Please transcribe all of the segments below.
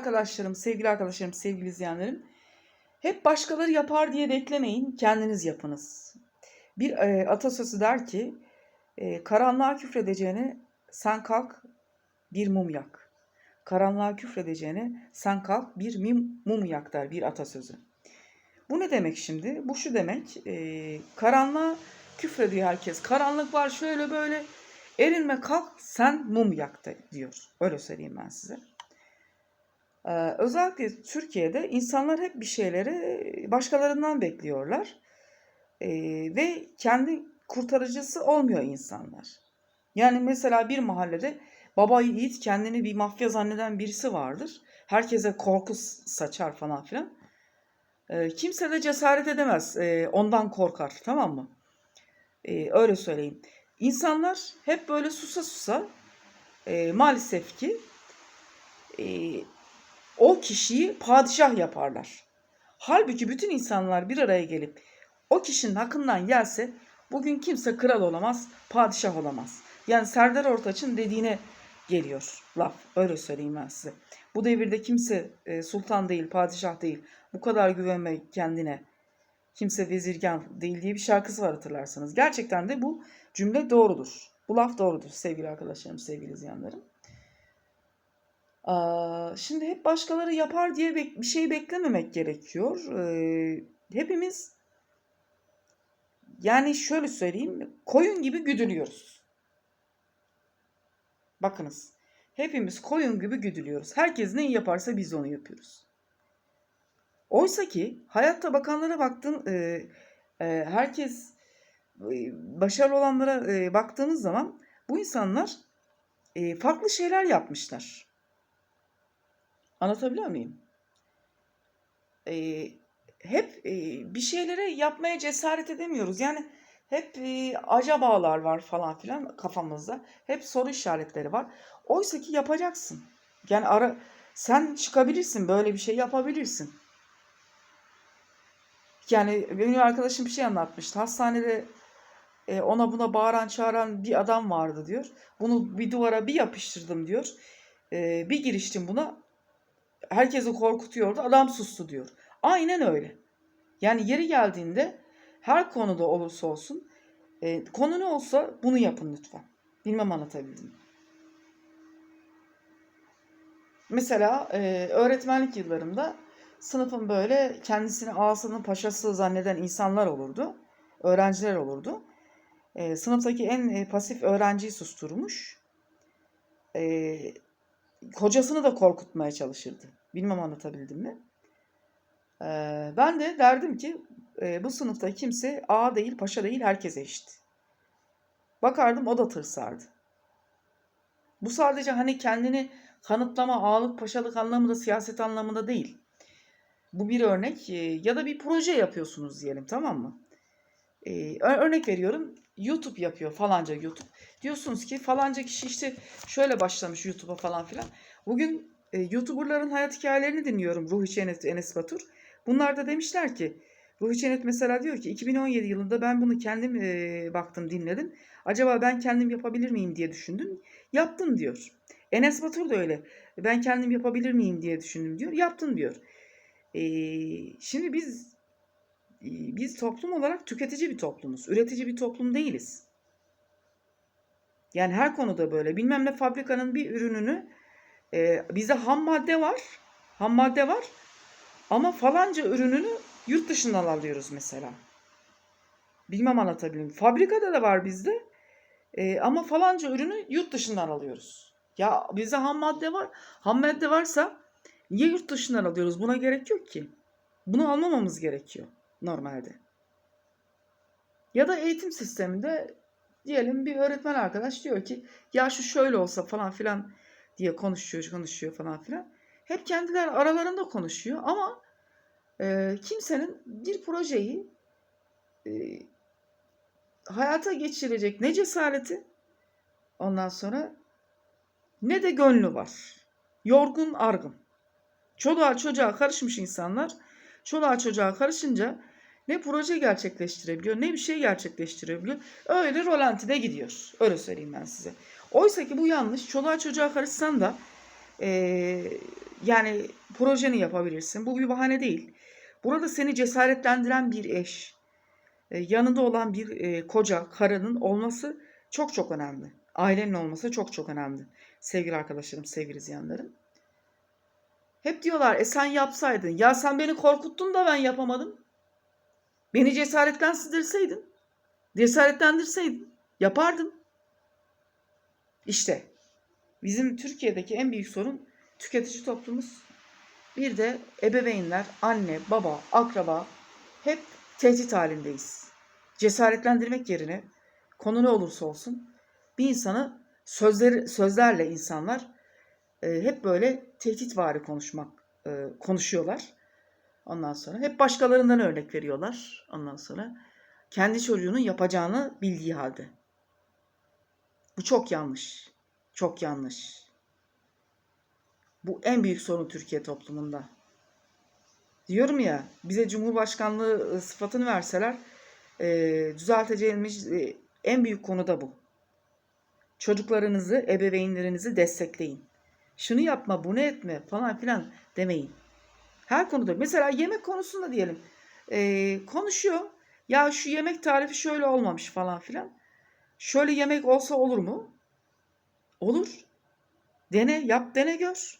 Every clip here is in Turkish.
arkadaşlarım, sevgili arkadaşlarım, sevgili izleyenlerim. Hep başkaları yapar diye beklemeyin, kendiniz yapınız. Bir e, atasözü der ki, e, karanlığa küfredeceğine sen kalk bir mum yak. Karanlığa küfredeceğine sen kalk bir mim, mum yak der bir atasözü. Bu ne demek şimdi? Bu şu demek, e, karanlığa küfrediyor herkes. Karanlık var şöyle böyle, erinme kalk sen mum yak diyor. Öyle söyleyeyim ben size. Özellikle Türkiye'de insanlar hep bir şeyleri başkalarından bekliyorlar. Ve kendi kurtarıcısı olmuyor insanlar. Yani mesela bir mahallede baba yiğit kendini bir mafya zanneden birisi vardır. Herkese korku saçar falan filan. Kimse de cesaret edemez. Ondan korkar tamam mı? Öyle söyleyeyim. İnsanlar hep böyle susa susa maalesef ki o kişiyi padişah yaparlar. Halbuki bütün insanlar bir araya gelip o kişinin hakkından gelse bugün kimse kral olamaz, padişah olamaz. Yani Serdar Ortaç'ın dediğine geliyor laf. Öyle söyleyeyim ben size. Bu devirde kimse e, sultan değil, padişah değil. Bu kadar güvenme kendine. Kimse vezirgan değil diye bir şarkısı var hatırlarsanız. Gerçekten de bu cümle doğrudur. Bu laf doğrudur sevgili arkadaşlarım, sevgili izleyenlerim. Şimdi hep başkaları yapar diye bir şey beklememek gerekiyor. Hepimiz yani şöyle söyleyeyim koyun gibi güdülüyoruz. Bakınız hepimiz koyun gibi güdülüyoruz. Herkes neyi yaparsa biz onu yapıyoruz. Oysa ki hayatta bakanlara baktın e, e, herkes başarılı olanlara baktığınız zaman bu insanlar farklı şeyler yapmışlar. Anlatabiliyor muyum? Ee, hep e, bir şeylere yapmaya cesaret edemiyoruz. Yani hep e, acabalar var falan filan kafamızda. Hep soru işaretleri var. Oysa ki yapacaksın. Yani ara sen çıkabilirsin böyle bir şey yapabilirsin. Yani benim arkadaşım bir şey anlatmıştı. Hastanede e, ona buna bağıran çağıran bir adam vardı diyor. Bunu bir duvara bir yapıştırdım diyor. E, bir giriştim buna herkesi korkutuyordu. Adam sustu diyor. Aynen öyle. Yani yeri geldiğinde her konuda olursa olsun e, konu ne olsa bunu yapın lütfen. Bilmem anlatabildim. Mesela e, öğretmenlik yıllarımda sınıfın böyle kendisini ağasının paşası zanneden insanlar olurdu. Öğrenciler olurdu. E, sınıftaki en e, pasif öğrenciyi susturmuş. E, kocasını da korkutmaya çalışırdı. Bilmem anlatabildim mi? Ee, ben de derdim ki e, bu sınıfta kimse ağa değil, paşa değil, herkes eşit. Bakardım o da tırsardı. Bu sadece hani kendini kanıtlama, ağalık, paşalık anlamında, siyaset anlamında değil. Bu bir örnek e, ya da bir proje yapıyorsunuz diyelim tamam mı? Ee, örnek veriyorum YouTube yapıyor falanca YouTube. Diyorsunuz ki falanca kişi işte şöyle başlamış YouTube'a falan filan. Bugün e, YouTuber'ların hayat hikayelerini dinliyorum. Ruhi Çenet, Enes Batur. Bunlar da demişler ki Ruhi Çenet mesela diyor ki 2017 yılında ben bunu kendim e, baktım dinledim. Acaba ben kendim yapabilir miyim diye düşündüm. Yaptım diyor. Enes Batur da öyle. Ben kendim yapabilir miyim diye düşündüm diyor. Yaptım diyor. E, şimdi biz e, biz toplum olarak tüketici bir toplumuz. Üretici bir toplum değiliz. Yani her konuda böyle. Bilmem ne fabrikanın bir ürününü e, bize ham madde var. Ham madde var. Ama falanca ürününü yurt dışından alıyoruz mesela. Bilmem anlatabilirim. Fabrikada da var bizde. E, ama falanca ürünü yurt dışından alıyoruz. Ya bize ham madde var. Ham madde varsa niye yurt dışından alıyoruz? Buna gerek yok ki. Bunu almamamız gerekiyor normalde. Ya da eğitim sisteminde diyelim bir öğretmen arkadaş diyor ki ya şu şöyle olsa falan filan diye konuşuyor, konuşuyor falan filan. Hep kendiler aralarında konuşuyor ama e, kimsenin bir projeyi e, hayata geçirecek ne cesareti ondan sonra ne de gönlü var. Yorgun, argın. Çoluğa çocuğa karışmış insanlar çoluğa çocuğa karışınca ne proje gerçekleştirebiliyor ne bir şey gerçekleştirebiliyor. Öyle rolantide gidiyor. Öyle söyleyeyim ben size. Oysa ki bu yanlış. Çoluğa çocuğa karışsan da e, yani projeni yapabilirsin. Bu bir bahane değil. Burada seni cesaretlendiren bir eş, e, yanında olan bir e, koca, karının olması çok çok önemli. Ailenin olması çok çok önemli. Sevgili arkadaşlarım, sevgili izleyenlerim. Hep diyorlar e sen yapsaydın. Ya sen beni korkuttun da ben yapamadım. Beni cesaretlendirseydin. Cesaretlendirseydin. Yapardım. İşte bizim Türkiye'deki en büyük sorun tüketici toplumuz. Bir de ebeveynler, anne, baba, akraba hep tehdit halindeyiz. Cesaretlendirmek yerine konu ne olursa olsun bir insanı sözler, sözlerle insanlar e, hep böyle tehditvari konuşmak e, konuşuyorlar. Ondan sonra hep başkalarından örnek veriyorlar. Ondan sonra kendi çocuğunun yapacağını bildiği halde. Bu çok yanlış. Çok yanlış. Bu en büyük sorun Türkiye toplumunda. Diyorum ya bize Cumhurbaşkanlığı e, sıfatını verseler e, düzelteceğimiz e, en büyük konu da bu. Çocuklarınızı, ebeveynlerinizi destekleyin. Şunu yapma, bunu etme falan filan demeyin. Her konuda. Mesela yemek konusunda diyelim. E, konuşuyor. Ya şu yemek tarifi şöyle olmamış falan filan. Şöyle yemek olsa olur mu? Olur. Dene, yap, dene, gör.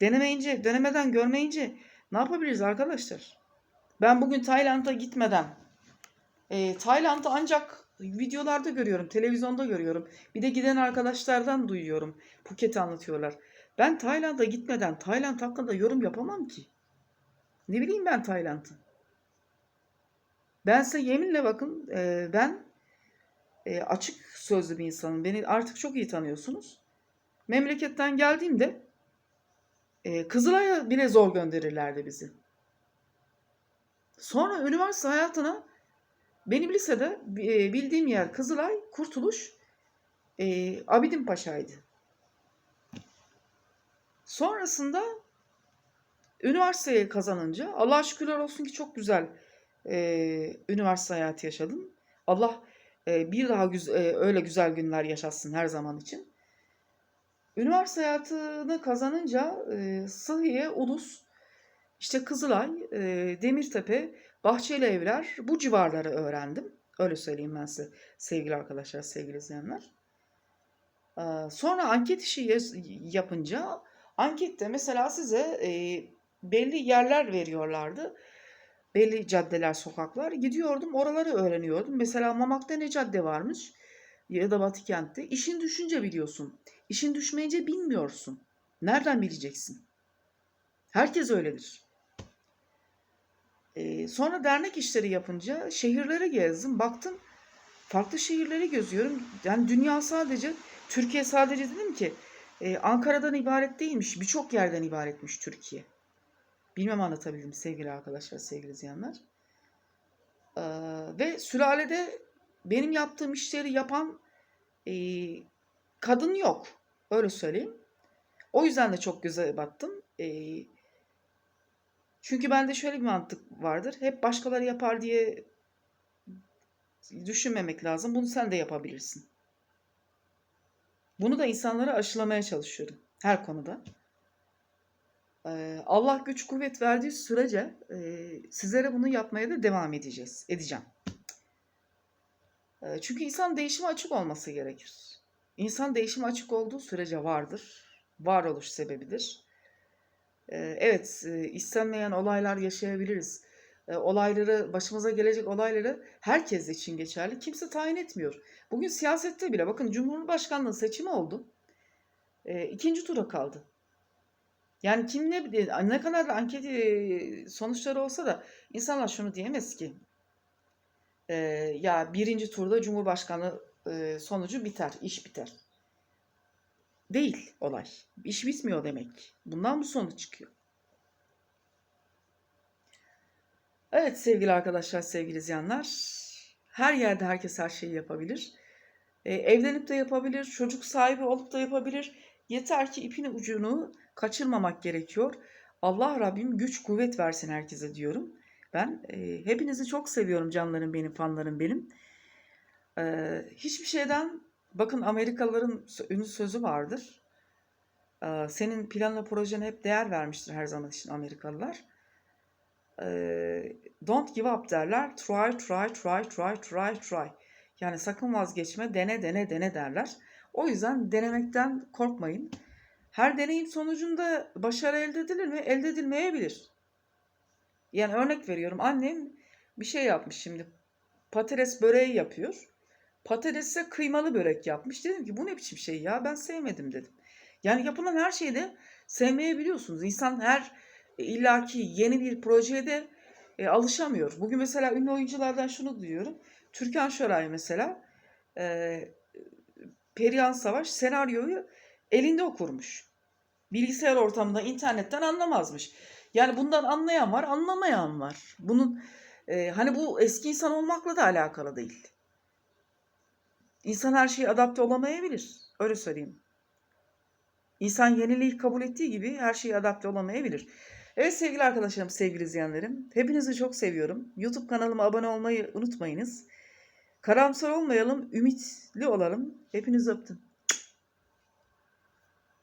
Denemeyince, denemeden görmeyince ne yapabiliriz arkadaşlar? Ben bugün Tayland'a gitmeden, e, Tayland'ı ancak videolarda görüyorum, televizyonda görüyorum. Bir de giden arkadaşlardan duyuyorum. Phuket'i anlatıyorlar. Ben Tayland'a gitmeden Tayland hakkında yorum yapamam ki. Ne bileyim ben Tayland'ı. Ben size yeminle bakın e, ben e, açık sözlü bir insanım. Beni artık çok iyi tanıyorsunuz. Memleketten geldiğimde e, Kızılay'a bile zor gönderirlerdi bizi. Sonra üniversite hayatına benim lisede e, bildiğim yer Kızılay, Kurtuluş, e, Abidin Paşa'ydı. Sonrasında üniversiteyi kazanınca Allah şükürler olsun ki çok güzel e, üniversite hayatı yaşadım. Allah e, bir daha güzel, e, öyle güzel günler yaşatsın her zaman için. Üniversite hayatını kazanınca e, Sıhhiye, Ulus, işte Kızılay, e, Demirtepe, Bahçeli Evler bu civarları öğrendim. Öyle söyleyeyim ben size sevgili arkadaşlar, sevgili izleyenler. Sonra anket işi yapınca ankette mesela size e, belli yerler veriyorlardı. Belli caddeler, sokaklar. Gidiyordum oraları öğreniyordum. Mesela Mamak'ta ne cadde varmış ya da Batı kentte. İşin düşünce biliyorsun. İşin düşmeyince bilmiyorsun. Nereden bileceksin? Herkes öyledir. Ee, sonra dernek işleri yapınca şehirlere gezdim. Baktım farklı şehirleri geziyorum. Yani dünya sadece, Türkiye sadece dedim ki e, Ankara'dan ibaret değilmiş. Birçok yerden ibaretmiş Türkiye. Bilmem anlatabildim sevgili arkadaşlar, sevgili izleyenler. Ee, ve sülalede benim yaptığım işleri yapan e, kadın yok. Öyle söyleyeyim. O yüzden de çok göze battım. E, çünkü bende şöyle bir mantık vardır. Hep başkaları yapar diye düşünmemek lazım. Bunu sen de yapabilirsin. Bunu da insanlara aşılamaya çalışıyorum. Her konuda. Ee, Allah güç kuvvet verdiği sürece e, sizlere bunu yapmaya da devam edeceğiz. Edeceğim. E, çünkü insan değişime açık olması gerekir. İnsan değişime açık olduğu sürece vardır. Varoluş sebebidir. E, evet, e, istenmeyen olaylar yaşayabiliriz. E, olayları, başımıza gelecek olayları herkes için geçerli. Kimse tayin etmiyor. Bugün siyasette bile bakın Cumhurbaşkanlığı seçimi oldu. E, ikinci tura kaldı. Yani kim ne ne kadar da anket e, sonuçları olsa da insanlar şunu diyemez ki. E, ya birinci turda Cumhurbaşkanı e, sonucu biter, iş biter. Değil olay. İş bitmiyor demek. Bundan bu sonuç çıkıyor. Evet sevgili arkadaşlar, sevgili izleyenler. Her yerde herkes her şeyi yapabilir. E, evlenip de yapabilir, çocuk sahibi olup da yapabilir. Yeter ki ipin ucunu kaçırmamak gerekiyor. Allah Rabbim güç kuvvet versin herkese diyorum. Ben e, hepinizi çok seviyorum canlarım benim, fanlarım benim. E, hiçbir şeyden, bakın Amerikalıların ünlü sözü vardır. Ee, Senin planla projene hep değer vermiştir her zaman için Amerikalılar. Ee, Don't give up derler. Try, try, try, try, try, try. Yani sakın vazgeçme, dene, dene, dene derler. O yüzden denemekten korkmayın. Her deneyim sonucunda başarı elde edilir mi? Elde edilmeyebilir. Yani örnek veriyorum. Annem bir şey yapmış şimdi. Patates böreği yapıyor. Patatesle kıymalı börek yapmış. Dedim ki bu ne biçim şey ya ben sevmedim dedim. Yani yapılan her şeyi de sevmeyebiliyorsunuz. İnsan her e, illaki yeni bir projeye de e, alışamıyor. Bugün mesela ünlü oyunculardan şunu duyuyorum. Türkan Şoray mesela e, Perihan Savaş senaryoyu elinde okurmuş. Bilgisayar ortamında internetten anlamazmış. Yani bundan anlayan var, anlamayan var. Bunun e, hani bu eski insan olmakla da alakalı değil. İnsan her şeye adapte olamayabilir. Öyle söyleyeyim. İnsan yeniliği kabul ettiği gibi her şeye adapte olamayabilir. Evet sevgili arkadaşlarım, sevgili izleyenlerim. Hepinizi çok seviyorum. YouTube kanalıma abone olmayı unutmayınız. Karamsar olmayalım, ümitli olalım. Hepinizi öptüm.